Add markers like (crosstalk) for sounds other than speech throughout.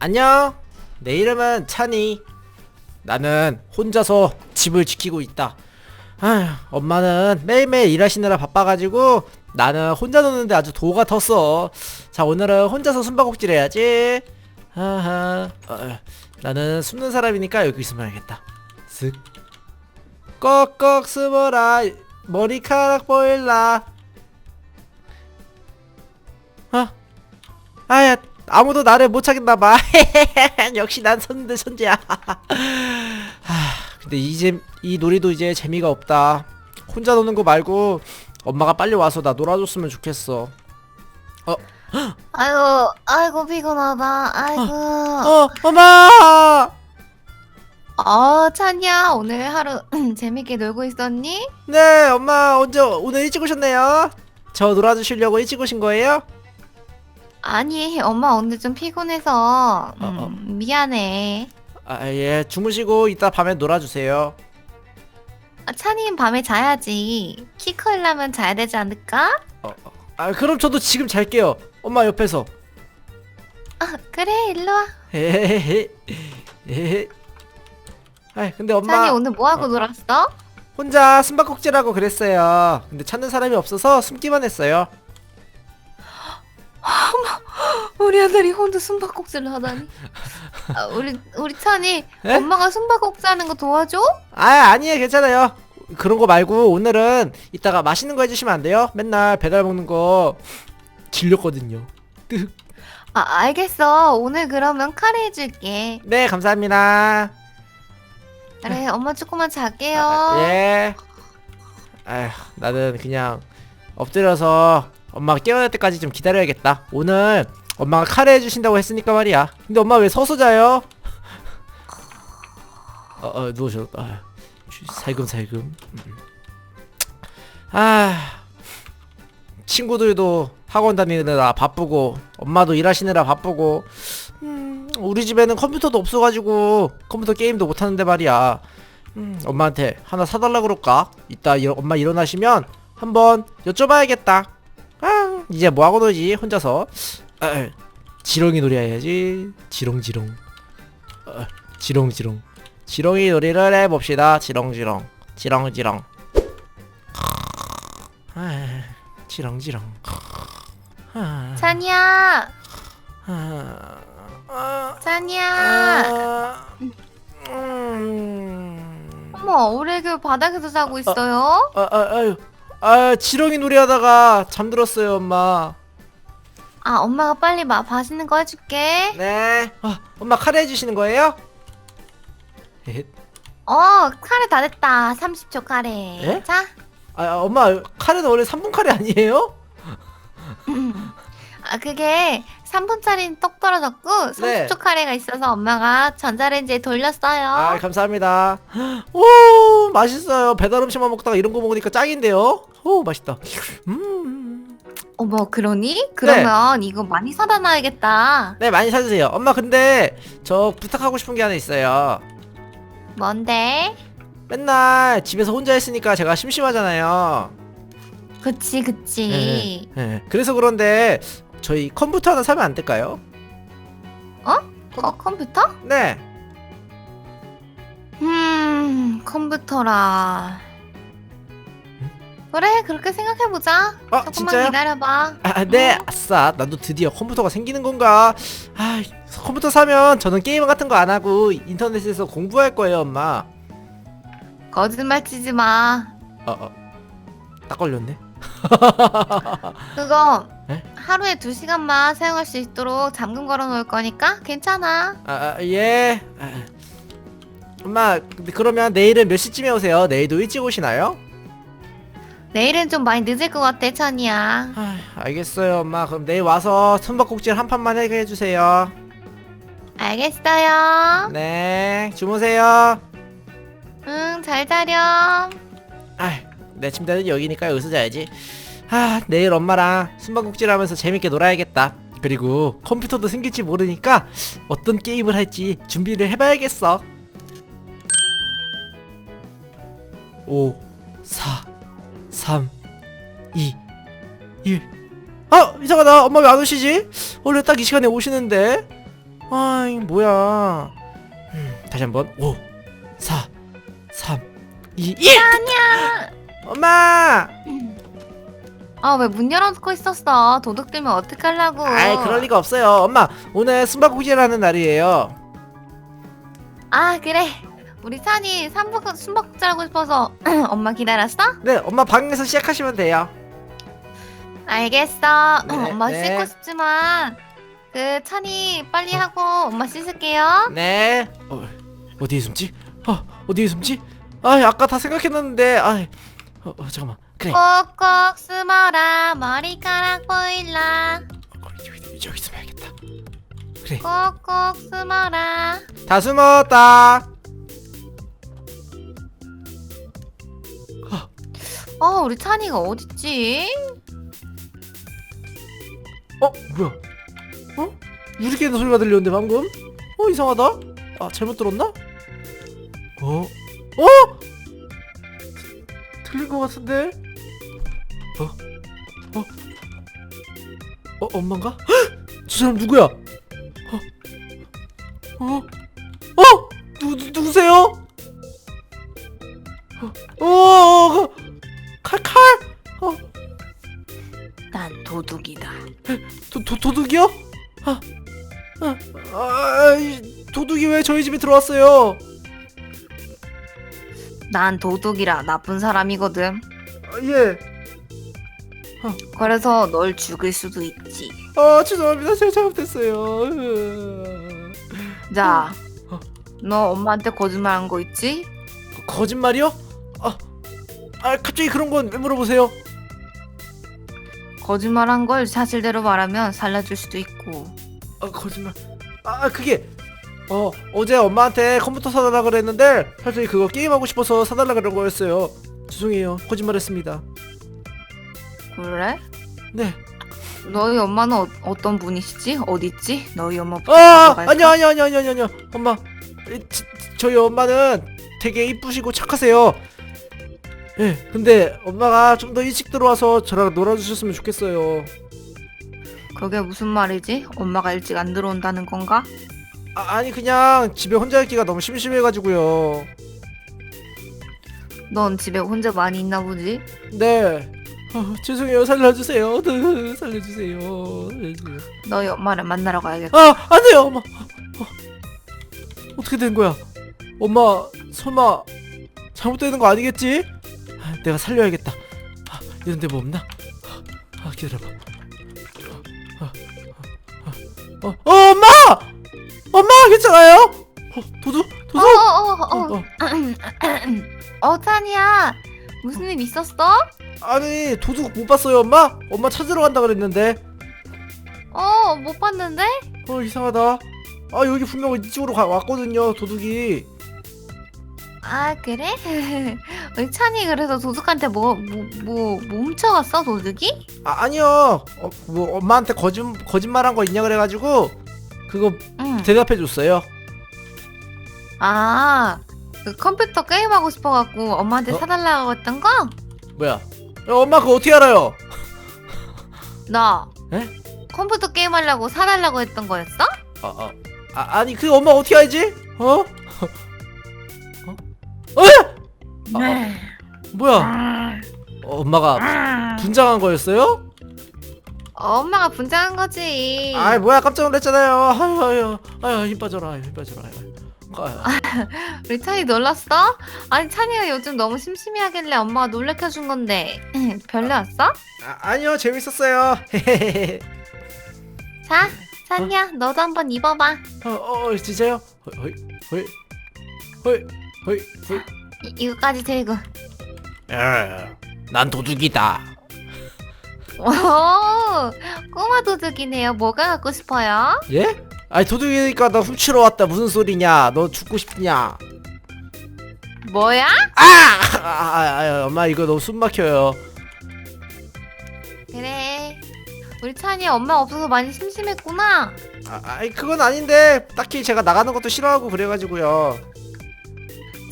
안녕. 내 이름은 찬이. 나는 혼자서 집을 지키고 있다. 아휴, 엄마는 매일매일 일하시느라 바빠가지고 나는 혼자 노는데 아주 도가 텄어. 자, 오늘은 혼자서 숨바꼭질 해야지. 하하. 어, 나는 숨는 사람이니까 여기 숨어야겠다. 쓱. 꺽꺽 숨어라. 머리카락 보일라. 아, 아야, 아무도 나를 못 찾겠나 봐. (laughs) 역시 난 선대 선제야. (laughs) 하, 근데 이제 이 놀이도 이제 재미가 없다. 혼자 노는 거 말고 엄마가 빨리 와서 나 놀아줬으면 좋겠어. (gasps) 아이고, 아이고 피곤하다. 아이고. 어, 엄마! 어, 찬이야, 오늘 하루 (clears throat) 재밌게 놀고 있었니? 네, 엄마 언제 오늘 일찍 오셨네요. 저 놀아주시려고 일찍 오신 거예요? 아니, 엄마 오늘 좀 피곤해서 음, 어, 어. 미안해. 아, 예, 주무시고 이따 밤에 놀아주세요. 아, 찬이는 밤에 자야지. 키 크려면 자야 되지 않을까? 어, 어. 아, 그럼 저도 지금 잘게요. 엄마 옆에서. 아, 그래, 일로 와. 헤헤헤. 헤헤. 아, 근데 엄마 찬이 오늘 뭐 하고 어. 놀았어? 혼자 숨바꼭질하고 그랬어요. 근데 찾는 사람이 없어서 숨기만 했어요. 우리 아들이 혼자 숨바꼭질을 하다니. (laughs) 아, 우리 우리 찬이 에? 엄마가 숨바꼭질 하는 거 도와줘? 아, 아니에요. 괜찮아요. 그런 거 말고 오늘은 이따가 맛있는 거 해주시면 안 돼요? 맨날 배달 먹는 거 질렸거든요. 아, 알겠어. 오늘 그러면 카레 해줄게. 네, 감사합니다. 그래, 엄마 조금만 잘게요. 아, 예. 아휴, 나는 그냥 엎드려서 엄마가 깨어날 때까지 좀 기다려야겠다. 오늘 엄마가 카레 해주신다고 했으니까 말이야. 근데 엄마 왜 서서 자요? 어, 어 누우셨다. 아휴, 살금살금. 음. 아, 친구들도 학원 다니느라 바쁘고 엄마도 일하시느라 바쁘고 음, 우리 집에는 컴퓨터도 없어가지고 컴퓨터 게임도 못하는데 말이야. 음, 엄마한테 하나 사달라 그럴까? 이따 일, 엄마 일어나시면 한번 여쭤봐야겠다. 아, 이제 뭐 하고 놀지? 혼자서. 아, 지렁이 놀이 해야지. 지렁지렁. 아, 지렁지렁. 지렁이 놀이를 해봅시다. 지렁지렁. 지렁지렁. 아, 지렁지렁. 아, 찬이야, 아, 아, 찬이야. 아, 음. 어머, 우리 애기 바닥에서 자고 있어요? 아, 아, 아유, 아, 지렁이 놀이 하다가 잠들었어요, 엄마. 아, 엄마가 빨리 마, 맛있는 거 해줄게. 네. 아, 엄마 카레 해주시는 거예요? 어, 카레 다 됐다. 30초 카레. 예? 자, 아, 엄마 카레는 원래 3분 카레 아니에요? (laughs) 아, 그게 3분짜리 떡 떨어졌고 30초 네. 카레가 있어서 엄마가 전자레인지에 돌렸어요. 아, 감사합니다. 오, 맛있어요. 배달 음식만 먹다가 이런 거 먹으니까 짱인데요? 오, 맛있다. 음. 어머, 그러니? 그러면 이거 많이 사다 놔야겠다. 네, 많이 사주세요. 엄마, 근데 저 부탁하고 싶은 게 하나 있어요. 뭔데? 맨날 집에서 혼자 있으니까 제가 심심하잖아요. 그치, 그치. 네. 그래서 그런데 저희 컴퓨터 하나 사면 안 될까요? 어, 컴퓨터? 네. 음, 컴퓨터라. 그래, 그렇게 생각해보자. 어, 조금만 진짜요? 기다려봐. 아, 네. 어? 아싸. 나도 드디어 컴퓨터가 생기는 건가? 아, 컴퓨터 사면 저는 게임 같은 거 안 하고 인터넷에서 공부할 거예요, 엄마. 거짓말 치지 마. 어, 어. 딱 걸렸네. (laughs) 그거 네? 하루에 두 시간만 사용할 수 있도록 잠금 걸어 놓을 거니까 괜찮아. 아, 아 예. 아, 엄마, 근데 그러면 내일은 몇 시쯤에 오세요? 내일도 일찍 오시나요? 내일은 좀 많이 늦을 것 같아, 찬이야. 아, 알겠어요, 엄마. 그럼 내일 와서 숨바꼭질 한 판만 해주세요. 알겠어요. 네, 주무세요. 응, 잘 자렴. 아, 내 침대는 여기니까 여기서 자야지. 아, 내일 엄마랑 숨바꼭질 하면서 재밌게 놀아야겠다. 그리고 컴퓨터도 생길지 모르니까 어떤 게임을 할지 준비를 해봐야겠어. 5, 4, 3, 2, 1. 아, 이상하다. 엄마 왜 안 오시지? 원래 딱 이 시간에 오시는데. 아이 뭐야 음, 다시 한 번 5 4 3 2 1 아니야. 엄마 아 왜 문 열어놓고 있었어? 도둑 들면 어떡하려고? 아이 그럴 리가 없어요 엄마 오늘 숨바꼭질하는 날이에요 아 그래. 우리 찬이 삼박 숨바꼭질 하고 싶어서 (clears throat) 엄마 기다렸어? 네 엄마 방에서 시작하시면 돼요 알겠어. (clears throat) 네, 엄마 네. 씻고 싶지만 그 찬이 빨리 하고 엄마 씻을게요. 네 어, 어디에 숨지? 어, 어디에 숨지? 아 아까 다 생각했는데 아 어, 어, 잠깐만 그래 꼭꼭 숨어라 머리카락 보일라. 어, 여기, 여기 숨어야겠다 그래 꼭꼭 숨어라. 다 숨었다 어 우리 찬이가 어딨지? 어 뭐야 어 유리개는 소리가 들렸는데 방금 어 이상하다 아 잘못 들었나 어 어? 들린 것 같은데 어? 어? 어 엄마인가? 헉! 저 사람 누구야? 어? 어? 어? 누, 누 누구세요? 어? 어? 어? 칼 칼? 어? 난 도둑이다. 도, 도, 도둑이요? 아, 아, 아, 이 도둑이 왜 저희 집에 들어왔어요? 난 도둑이라 나쁜 사람이거든. 아, 예. 그래서 널 죽일 수도 있지. 아, 죄송합니다. 제가 잘못했어요. 으. 자, 어. 너 엄마한테 거짓말한 거 있지? 거- 거짓말이요? 아, 아, 갑자기 그런 건 왜 물어보세요? 거짓말한 걸 사실대로 말하면 살려줄 수도 있고. 아, 거짓말. 아, 그게 어 어제 엄마한테 컴퓨터 사달라 그랬는데 사실 그거 게임하고 싶어서 사달라 그런 거였어요. 죄송해요. 거짓말했습니다. 그래? 네. 너희 엄마는 어, 떤 분이시지? 어디 있지? 너희 엄마부터 아, 아니요, 아니요, 아니요, 아니요, 아니요. 엄마, 이, 지, 저희 엄마는 되게 이쁘시고 착하세요. 예, 근데 엄마가 좀 더 일찍 들어와서 저랑 놀아주셨으면 좋겠어요. 그게 무슨 말이지? 엄마가 일찍 안 들어온다는 건가? 아, 아니 그냥 집에 혼자 있기가 너무 심심해가지고요. 넌 집에 혼자 많이 있나 보지? 네. 어, (laughs) 죄송해요, 살려주세요. 네, (laughs) 살려주세요. 살려주세요. 너희 엄마를 만나러 가야겠다. 아, 안 돼요, 엄마. 어, 어떻게 된 거야? 엄마, 설마 잘못되는 거 아니겠지? 아, 내가 살려야겠다. 아, 이런 데 뭐 없나? 아, 아, 기다려봐. 어, 어, 어, 어, 어, 엄마! 엄마, 괜찮아요? 어, 도둑? 도둑? 어어어 어, 어, 어. (clears throat) 어, 찬이야. 무슨 일 있었어? 아니, 도둑 못 봤어요, 엄마? 엄마 찾으러 간다 그랬는데. 어, 못 봤는데? 어, 이상하다. 아, 여기 분명 이쪽으로 가, 왔거든요, 도둑이. 아, 그래? 우리 찬이 그래서 도둑한테 뭐, 뭐, 뭐, 뭐 훔쳐갔어, 도둑이? 아, 아니요. 어, 뭐 엄마한테 거짓 거짓말한 거 있냐 그래가지고 그거 응. 대답해 줬어요. 아, 그 컴퓨터 게임 하고 싶어갖고 엄마한테 어? 사달라고 했던 거? 뭐야? 야, 엄마 그거 어떻게 알아요? (laughs) 나 에? 컴퓨터 게임 하려고 사달라고 했던 거였어? 아, 아, 아 아니 그 엄마 어떻게 알지? 어? 어? 어? 네. 뭐야? 어, 엄마가 분장한 거였어요? 엄마가 분장한 거지. 아이 뭐야 깜짝 놀랐잖아요. 아유 아유 아유 힘 빠져라 힘 빠져라. 아유. 아유. (laughs) 우리 찬이 놀랐어? 아니 찬이가 요즘 너무 심심해하길래 엄마가 놀래켜준 건데 (laughs) 별로였어? 아, 아니요 재밌었어요. (laughs) 자, 찬이야 너도 한번 입어봐. 어, 어 진짜요? 허이 허이 허이 허 이 이거까지 들고. 에, 난 도둑이다. 오, 꼬마 도둑이네요. 뭐가 갖고 싶어요? 예? 아니 도둑이니까 나 훔치러 왔다 무슨 소리냐? 너 죽고 싶냐? 뭐야? 아! 아, 아, 아 엄마 이거 너무 숨 막혀요. 그래. 우리 찬이 엄마 없어서 많이 심심했구나. 아, 아이 그건 아닌데 딱히 제가 나가는 것도 싫어하고 그래가지고요.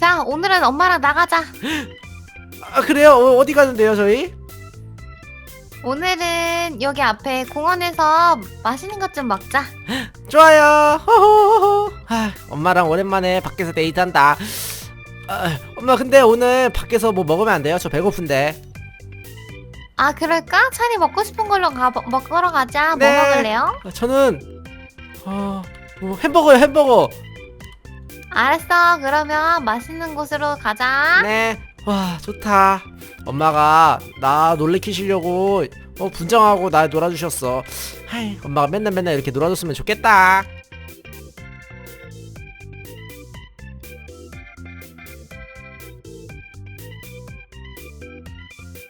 자, 오늘은 엄마랑 나가자. 아 그래요? 어, 어디 가는데요 저희? 오늘은 여기 앞에 공원에서 맛있는 것 좀 먹자. 좋아요. 호호호호. 아, 엄마랑 오랜만에 밖에서 데이트한다. 아, 엄마 근데 오늘 밖에서 뭐 먹으면 안 돼요? 저 배고픈데. 아 그럴까? 찬이 먹고 싶은 걸로 가 먹으러 가자. 네. 뭐 먹을래요? 아, 저는 어, 뭐 햄버거요 햄버거. 알았어. 그러면 맛있는 곳으로 가자. 네. 와 좋다. 엄마가 나 놀래키시려고 어, 분장하고 날 놀아주셨어. 하이, 엄마가 맨날 맨날 이렇게 놀아줬으면 좋겠다.